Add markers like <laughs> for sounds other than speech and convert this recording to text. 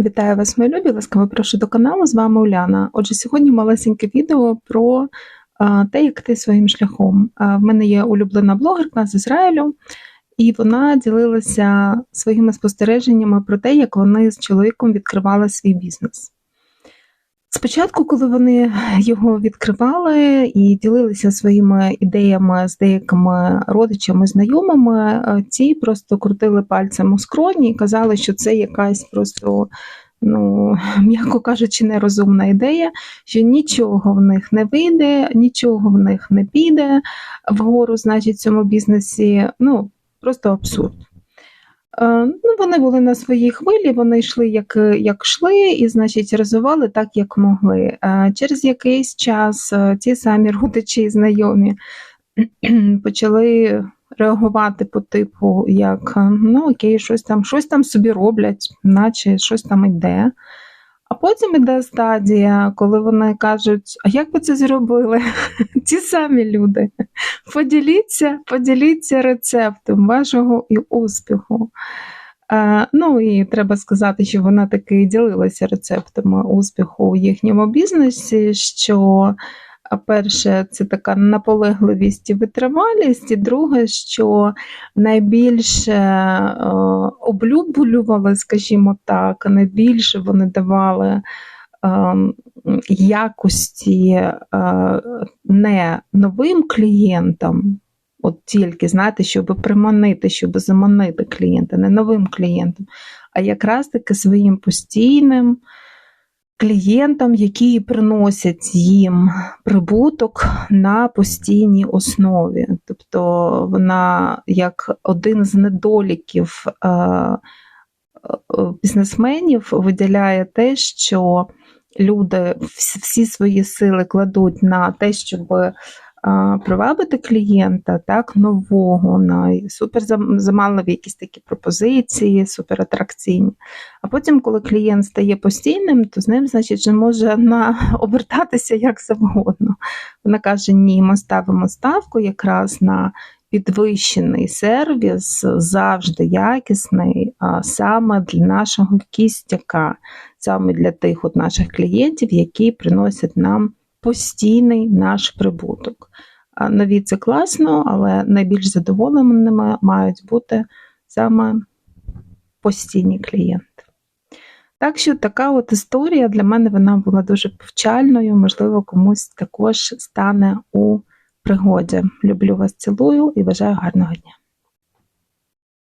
Вітаю вас, мої любі! Ласкаво прошу до каналу. З вами Уляна. Отже, сьогодні малесеньке відео про те, як ти своїм шляхом. В мене є улюблена блогерка з Ізраїлю, і вона ділилася своїми спостереженнями про те, як вони з чоловіком відкривали свій бізнес. Спочатку, коли вони його відкривали і ділилися своїми ідеями з деякими родичами, знайомими, ті просто крутили пальцем у скроні і казали, що це якась просто, ну, <laughs> м'яко кажучи, нерозумна ідея, що нічого в них не вийде, нічого в них не піде вгору, значить, в цьому бізнесі. Ну, просто абсурд. Е, ну, Вони були на своїй хвилі, вони йшли як як йшли, і, значить, розвивали так, як могли. Е, через якийсь час е, ті самі родичі і знайомі <clears throat> почали реагувати по типу, як ну окей, щось там щось там собі роблять, наче щось там йде. А потім іде стадія, коли вони кажуть, а як ви це зробили? <laughs> Ті самі люди. Поділіться, поділіться рецептом вашого і успіху. Е, ну і треба сказати, що вона таки ділилася рецептами успіху у їхньому бізнесі. що Перше, це така наполегливість і витривалість, і друге, що найбільше е, облюблювали, скажімо так, найбільше вони давали е, якості е, не новим клієнтам, от тільки, знаєте, щоб приманити, щоб заманити клієнта, не новим клієнтам, а якраз таки своїм постійним клієнтам, які приносять їм прибуток на постійній основі. Тобто вона як один з недоліків е, е, бізнесменів виділяє те, що люди всі свої сили кладуть на те, щоб привабити клієнта так, нового, на суперзаманливі якісь такі пропозиції, суператракційні. А потім, коли клієнт стає постійним, то з ним, значить, вже може на... обертатися як завгодно. Вона каже: ні, ми ставимо ставку якраз на. Підвищений сервіс завжди якісний, саме для нашого кістяка, саме для тих от наших клієнтів, які приносять нам постійний наш прибуток. Нові це класно, але найбільш задоволеними мають бути саме постійні клієнти. Так що така от історія для мене вона була дуже повчальною, можливо, комусь також стане у пригоді. Люблю вас, цілую і бажаю гарного дня.